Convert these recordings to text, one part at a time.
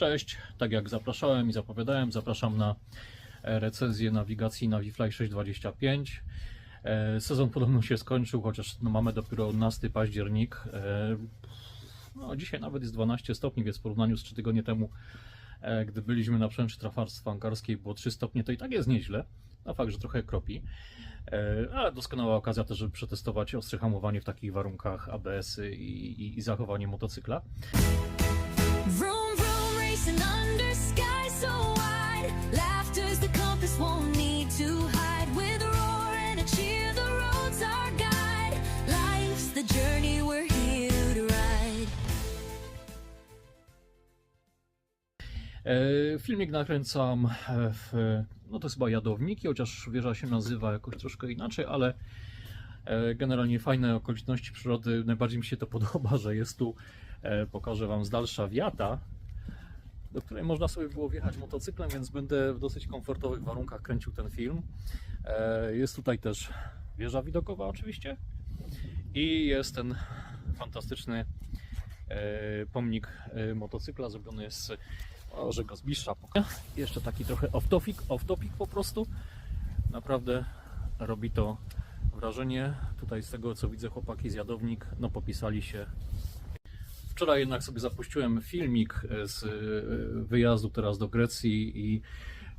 Cześć, tak jak zapraszałem i zapowiadałem, zapraszam na e, recenzję nawigacji Navifly 625. E, Sezon podobno się skończył, chociaż no, mamy dopiero 11 październik. E, No, dzisiaj nawet jest 12 stopni, więc w porównaniu z 3 tygodnie temu, gdy byliśmy na przęczy trafarstwa ankarskiej, było 3 stopnie, to i tak jest nieźle. Na fakt, że trochę kropi. Ale doskonała okazja też, żeby przetestować ostre hamowanie w takich warunkach ABS-y i, i, i zachowanie motocykla. Racing under skies so wide. Laughter's the compass, won't need to hide. With a roar and a cheer, the road's our guide. Life's the journey, we're here to ride. E, Filmik nakręcam e, w, no to chyba Jadowniki, chociaż wieża się nazywa jakoś troszkę inaczej, ale e, generalnie fajne okoliczności przyrody. Najbardziej mi się to podoba, że jest tu, e, pokażę Wam z dalsza wiata, do której można sobie było wjechać motocyklem, więc będę w dosyć komfortowych warunkach kręcił ten film. E, Jest tutaj też wieża widokowa oczywiście i jest ten fantastyczny e, pomnik e, motocykla zrobiony z może go z bliższa pokażę. Jeszcze taki trochę off-topic, off-topic po prostu. Naprawdę robi to wrażenie. Tutaj z tego co widzę chłopaki z Jadownik no popisali się. Wczoraj jednak sobie zapuściłem filmik z e, wyjazdu teraz do Grecji i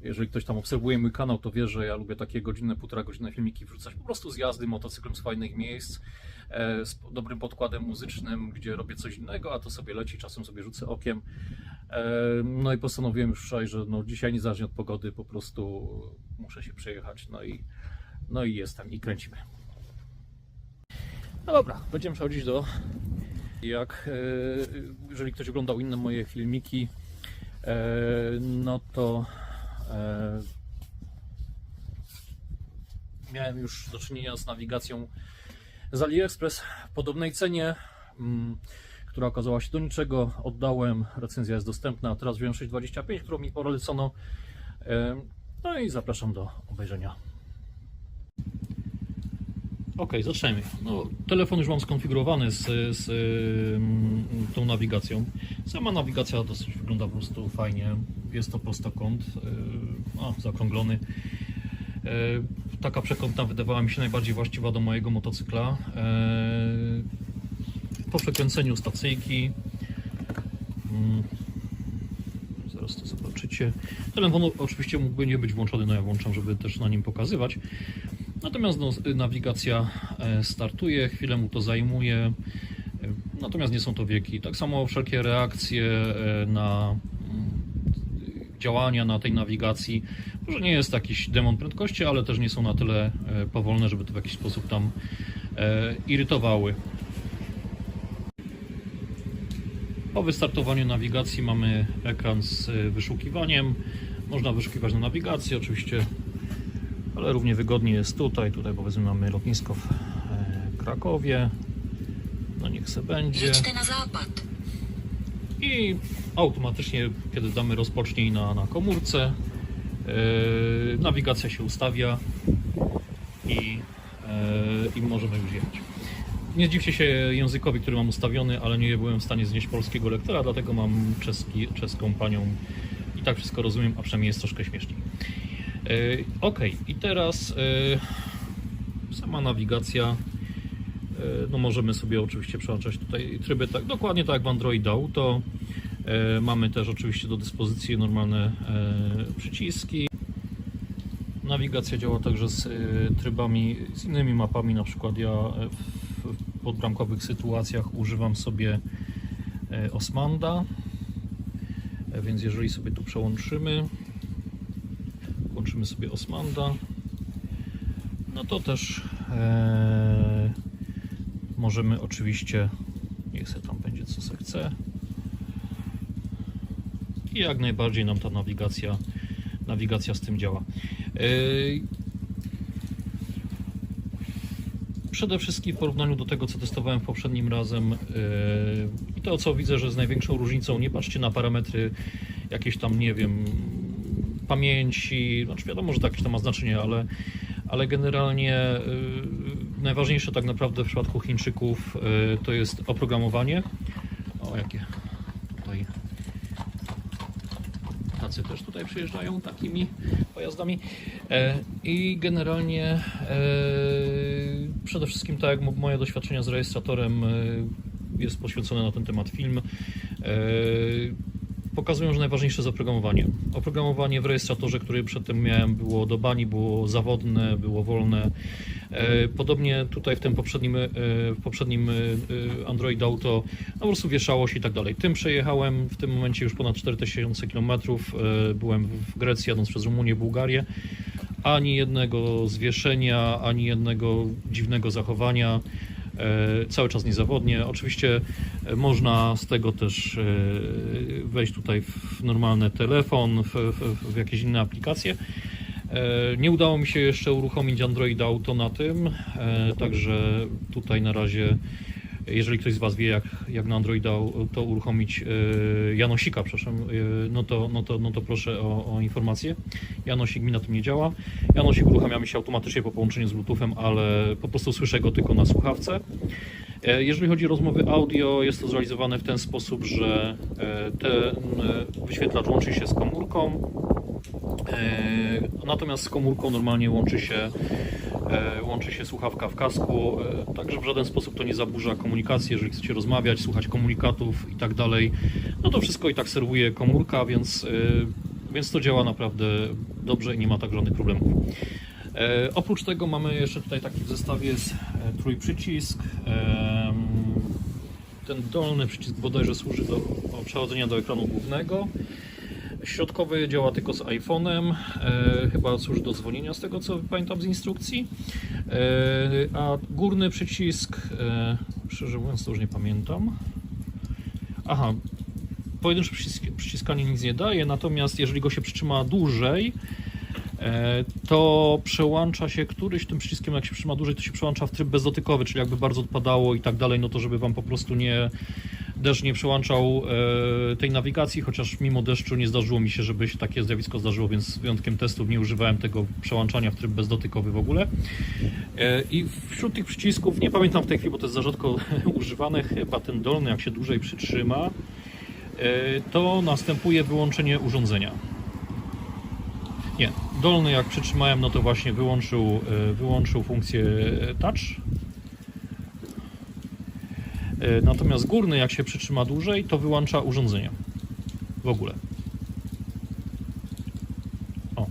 jeżeli ktoś tam obserwuje mój kanał, to wie, że ja lubię takie godzinne, półtora godzinne filmiki wrzucać po prostu z jazdy motocyklem z fajnych miejsc, e, z dobrym podkładem muzycznym, gdzie robię coś innego, a to sobie leci, czasem sobie rzucę okiem. E, No i postanowiłem już wczoraj, że no dzisiaj niezależnie od pogody po prostu muszę się przejechać, no i, no i jestem i kręcimy. No dobra, będziemy przechodzić do jak e, jeżeli ktoś oglądał inne moje filmiki, e, no to e, miałem już do czynienia z nawigacją z AliExpress w podobnej cenie, mm, która okazała się do niczego. Oddałem, recenzja jest dostępna, teraz wziąłem 625, którą mi polecono. No i zapraszam do obejrzenia. Ok, zaczniemy. No, telefon już mam skonfigurowany z, z ym, tą nawigacją. Sama nawigacja dosyć wygląda po prostu fajnie. Jest to prostokąt, yy, a, zaokrąglony. Yy, taka przekątna wydawała mi się najbardziej właściwa do mojego motocykla. Yy, po przekręceniu stacyjki. Yy, zaraz to zobaczycie. Telefon oczywiście mógłby nie być włączony, no ja włączam, żeby też na nim pokazywać. Natomiast no, nawigacja e, startuje, chwilę mu to zajmuje, e, natomiast nie są to wieki. Tak samo wszelkie reakcje e, na mm, działania na tej nawigacji, może nie jest jakiś demon prędkości, ale też nie są na tyle powolne, żeby to w jakiś sposób tam irytowały. Po wystartowaniu nawigacji mamy ekran z wyszukiwaniem. Można wyszukiwać na nawigacji, oczywiście ale równie wygodnie jest tutaj. Tutaj powiedzmy mamy lotnisko w e, Krakowie. No niech se będzie. Jedźcie na západ. I automatycznie, kiedy damy rozpocznij na, na komórce, e, nawigacja się ustawia i, e, i możemy już jechać. Nie zdziwcie się językowi, który mam ustawiony, ale nie byłem w stanie znieść polskiego lektora, dlatego mam czeski, czeską panią i tak wszystko rozumiem, a przynajmniej jest troszkę śmieszniej. E, Ok, i teraz e, sama nawigacja. E, No możemy sobie oczywiście przełączać tutaj tryby tak dokładnie tak jak w Android Auto. Mamy też oczywiście do dyspozycji normalne przyciski. Nawigacja działa także z trybami, z innymi mapami. Na przykład ja w podbramkowych sytuacjach używam sobie Osmanda. Więc jeżeli sobie tu przełączymy, włączymy sobie Osmanda, no to też e, możemy oczywiście, niech se tam będzie co se chce. I jak najbardziej nam ta nawigacja, nawigacja z tym działa. E, Przede wszystkim w porównaniu do tego, co testowałem poprzednim razem yy, i to, co widzę, że z największą różnicą, nie patrzcie na parametry jakieś tam, nie wiem, pamięci, znaczy wiadomo, że to jakieś tam ma znaczenie, ale, ale generalnie yy, najważniejsze tak naprawdę w przypadku Chińczyków yy, to jest oprogramowanie. O, jakie tutaj Polacy też tutaj przyjeżdżają takimi pojazdami. E, I generalnie e, przede wszystkim tak jak mo- moje doświadczenia z rejestratorem e, jest poświęcony na ten temat film. Pokazują, że najważniejsze jest oprogramowanie. Oprogramowanie w rejestratorze, który przedtem miałem, było do bani, było zawodne, było wolne. E, Podobnie tutaj w tym poprzednim, e, w poprzednim e, Android Auto no po prostu wieszało się i tak dalej. Tym przejechałem w tym momencie już ponad 4000 km. Byłem w Grecji, jadąc przez Rumunię, Bułgarię. Ani jednego zwieszenia, ani jednego dziwnego zachowania. E, Cały czas niezawodnie. Oczywiście e, można z tego też e, wejść tutaj w normalny telefon, w, w, w jakieś inne aplikacje. Nie udało mi się jeszcze uruchomić Android Auto na tym, także tutaj na razie, jeżeli ktoś z Was wie, jak, jak na Android Auto uruchomić e, Janosika, przepraszam, e, no to, no to, no to proszę o, o informację. Janosik mi na tym nie działa. Janosik uruchamia mi się automatycznie po połączeniu z Bluetoothem, ale po prostu słyszę go tylko na słuchawce. E, Jeżeli chodzi o rozmowy audio, jest to zrealizowane w ten sposób, że ten wyświetlacz łączy się z komórką, Natomiast z komórką normalnie łączy się, łączy się słuchawka w kasku, e, także w żaden sposób to nie zaburza komunikacji. Jeżeli chcecie rozmawiać, słuchać komunikatów i tak dalej, no to wszystko i tak serwuje komórka, więc, e, więc to działa naprawdę dobrze i nie ma tak żadnych problemów. E, Oprócz tego mamy jeszcze tutaj taki w zestawie jest e, trójprzycisk. Ten dolny przycisk bodajże służy do przechodzenia do ekranu głównego. Środkowy działa tylko z iPhone'em, e, chyba służy do dzwonienia z tego co pamiętam z instrukcji. E, a górny przycisk, e, szczerze mówiąc to już nie pamiętam. Aha, pojedyncze przycisk, przyciskanie nic nie daje, natomiast jeżeli go się przytrzyma dłużej, e, to przełącza się któryś tym przyciskiem, jak się przytrzyma dłużej, to się przełącza w tryb bezdotykowy, czyli jakby bardzo odpadało i tak dalej, no to żeby Wam po prostu nie, deszcz nie przełączał e, tej nawigacji, chociaż mimo deszczu nie zdarzyło mi się, żeby się takie zjawisko zdarzyło, więc z wyjątkiem testów nie używałem tego przełączania w tryb bezdotykowy w ogóle. E, I wśród tych przycisków, nie pamiętam w tej chwili, bo to jest za rzadko używane, chyba ten dolny, jak się dłużej przytrzyma, e, to następuje wyłączenie urządzenia. Nie, dolny jak przytrzymałem, no to właśnie wyłączył, e, wyłączył funkcję e, touch. E, Natomiast górny, jak się przytrzyma dłużej, to wyłącza urządzenie. W ogóle. O.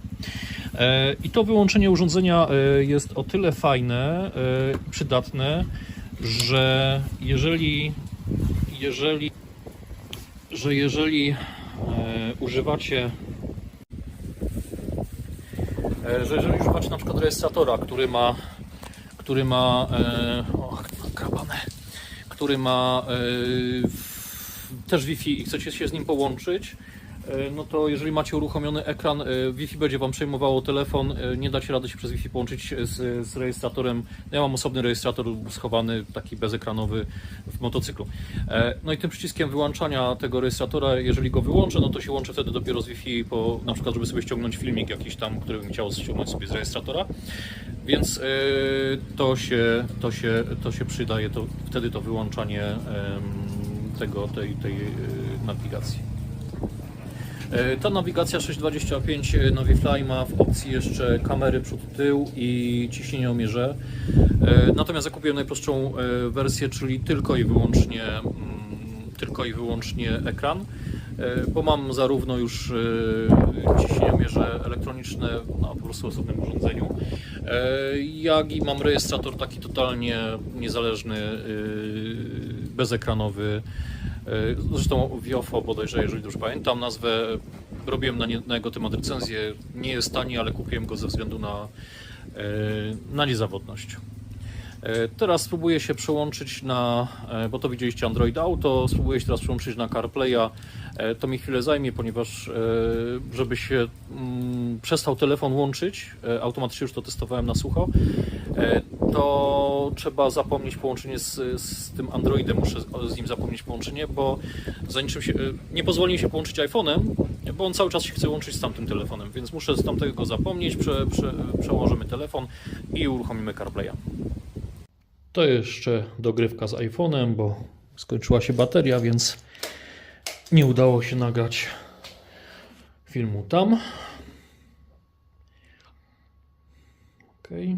E, I to wyłączenie urządzenia e, jest o tyle fajne, i przydatne, że jeżeli, jeżeli, że jeżeli używacie że jeżeli używacie na przykład rejestratora, który ma który ma e, och, krabane, który ma e, też Wi-Fi i chcecie się z nim połączyć, no to jeżeli macie uruchomiony ekran, e, Wi-Fi będzie Wam przejmowało telefon, e, nie dacie rady się przez Wi-Fi połączyć z, z rejestratorem. Ja mam osobny rejestrator schowany, taki bezekranowy w motocyklu. E, No i tym przyciskiem wyłączania tego rejestratora, jeżeli go wyłączę, no to się łączę wtedy dopiero z Wi-Fi, po, na przykład żeby sobie ściągnąć filmik jakiś tam, który bym chciał ściągnąć sobie z rejestratora. Więc e, to, się, to, się, to się przydaje, to, wtedy to wyłączanie tego, tej, tej e, nawigacji. E, Ta nawigacja 625 Navifly ma w opcji jeszcze kamery przód, tył i ciśnieniomierze. E, Natomiast ja najprostszą e, wersję, czyli tylko i wyłącznie, mm, tylko i wyłącznie ekran, e, bo mam zarówno już e, ciśnieniomierze elektroniczne na po prostu osobnym urządzeniu, e, jak i mam rejestrator taki totalnie niezależny, e, bezekranowy. E, Zresztą Wiofo bodajże, jeżeli dobrze pamiętam nazwę, robiłem na, nie, na jego temat recenzję. Nie jest tani, ale kupiłem go ze względu na, e, na niezawodność. E, Teraz spróbuję się przełączyć na, bo to widzieliście Android Auto, spróbuję się teraz przełączyć na CarPlaya. To mi chwilę zajmie, ponieważ żeby się mm, przestał telefon łączyć, automatycznie już to testowałem na sucho, to trzeba zapomnieć połączenie z, z tym Androidem, muszę z- nim zapomnieć połączenie, bo za niczym się, e, nie pozwoli mi się połączyć iPhone'em, bo on cały czas się chce łączyć z tamtym telefonem, więc muszę z tamtego zapomnieć, prze, prze, przełożymy telefon i uruchomimy CarPlaya. To jeszcze dogrywka z iPhone'em, bo skończyła się bateria, więc nie udało się nagrać filmu tam. Okej.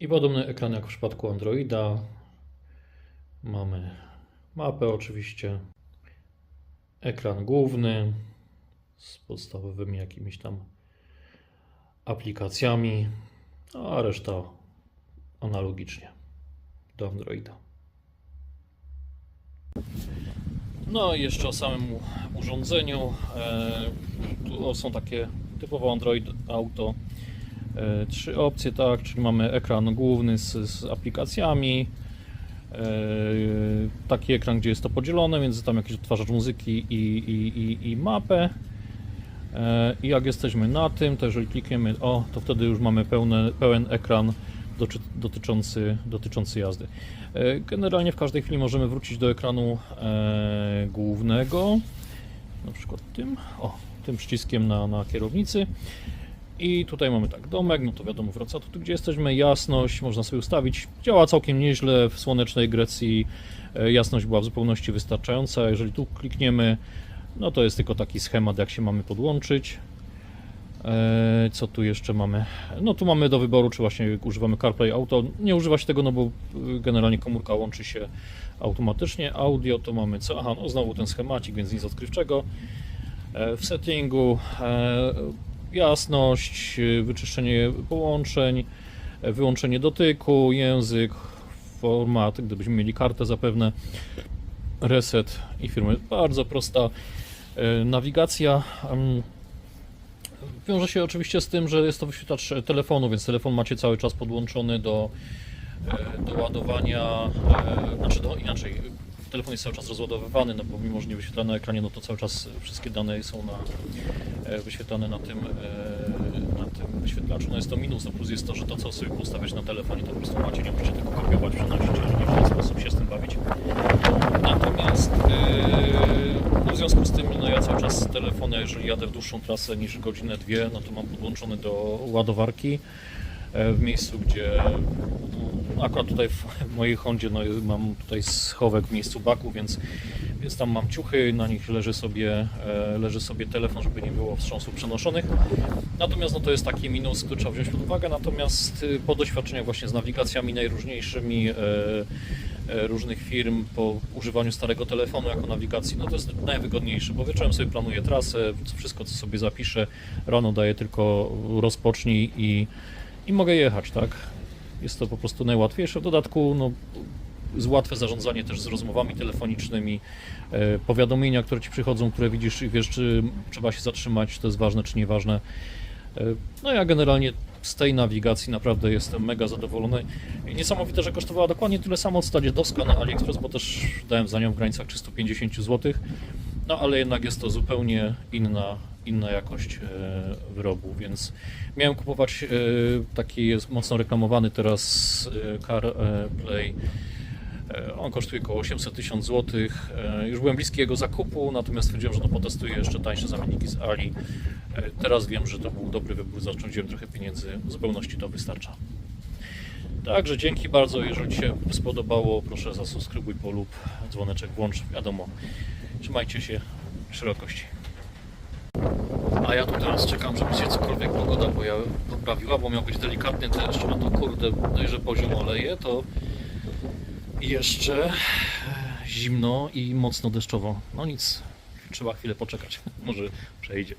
I podobny ekran jak w przypadku Androida. Mamy mapę oczywiście, ekran główny z podstawowymi jakimiś tam aplikacjami, a reszta analogicznie do Androida. No i jeszcze o samym urządzeniu. E, tu są takie typowo Android Auto trzy opcje, tak, czyli mamy ekran główny z, z aplikacjami, e, taki ekran, gdzie jest to podzielone, więc tam jakiś odtwarzacz muzyki i, i, i, i mapę. E, I jak jesteśmy na tym, to jeżeli klikniemy o, to wtedy już mamy pełny, pełen ekran dotyczący, dotyczący jazdy. E, Generalnie w każdej chwili możemy wrócić do ekranu e, głównego, na przykład tym, o, tym przyciskiem na, na kierownicy. I tutaj mamy tak, domek, no to wiadomo, wraca tu, gdzie jesteśmy, jasność, można sobie ustawić. Działa całkiem nieźle, w słonecznej Grecji e, jasność była w zupełności wystarczająca. Jeżeli tu klikniemy, no to jest tylko taki schemat, jak się mamy podłączyć. E, Co tu jeszcze mamy? No tu mamy do wyboru, czy właśnie używamy CarPlay Auto. Nie używa się tego, no bo y, generalnie komórka łączy się automatycznie. Audio to mamy co? Aha, no znowu ten schemacik, więc nic odkrywczego. E, W settingu jasność, y, wyczyszczenie połączeń, e, wyłączenie dotyku, język, format, gdybyśmy mieli kartę zapewne, reset i firmy. Bardzo prosta e, nawigacja. Wiąże się oczywiście z tym, że jest to wyświetlacz telefonu, więc telefon macie cały czas podłączony do, do ładowania, znaczy do, inaczej, telefon jest cały czas rozładowywany, no bo mimo, że nie wyświetla na ekranie, no to cały czas wszystkie dane są na, e, wyświetlane na tym, e, na tym wyświetlaczu. No jest to minus, no plus jest to, że to co sobie ustawiać na telefonie, to po prostu macie, nie musicie tego kopiować, przenosić, nie w ten sposób się z tym bawić. Natomiast yy, no w związku z tym no ja cały czas z telefonu, jeżeli jadę w dłuższą trasę niż godzinę, dwie, no to mam podłączony do ładowarki e, w miejscu, gdzie no, akurat tutaj w mojej Hondzie no, mam tutaj schowek w miejscu baku, więc, więc tam mam ciuchy, na nich leży sobie, e, leży sobie telefon, żeby nie było wstrząsów przenoszonych. Natomiast no, to jest taki minus, który trzeba wziąć pod uwagę, natomiast y, po doświadczeniach właśnie z nawigacjami najróżniejszymi, e, e, różnych firm po używaniu starego telefonu jako nawigacji, no to jest najwygodniejsze, bo wieczorem sobie planuję trasę, wszystko co sobie zapiszę, rano daję tylko rozpocznij i, i mogę jechać, tak? Jest to po prostu najłatwiejsze. W dodatku no, z łatwe zarządzanie też z rozmowami telefonicznymi, e, powiadomienia, które ci przychodzą, które widzisz i wiesz, czy trzeba się zatrzymać, czy to jest ważne, czy nieważne. E, No ja generalnie z tej nawigacji naprawdę jestem mega zadowolony. I Niesamowite, że kosztowała dokładnie tyle samo co ta dziadowska na AliExpress, bo też dałem za nią w granicach 350 zł. No ale jednak jest to zupełnie inna, inna jakość e, wyrobu, więc miałem kupować e, taki jest mocno reklamowany teraz e, CarPlay. On kosztuje około 800 tysięcy złotych. E, Już byłem bliski jego zakupu, natomiast stwierdziłem, że no potestuję jeszcze tańsze zamienniki z Ali. Teraz wiem, że to był dobry wybór, zaoszczędziłem trochę pieniędzy, w zupełności to wystarcza. Także dzięki bardzo, jeżeli Ci się spodobało, proszę zasubskrybuj, polub, dzwoneczek włącz, wiadomo. Trzymajcie się szerokości. A ja tu teraz czekam, żeby się cokolwiek pogoda poprawiła, bo miał być delikatny deszcz, a to kurde, dość, że poziom oleje, to jeszcze zimno i mocno deszczowo. No nic, trzeba chwilę poczekać, może przejdzie.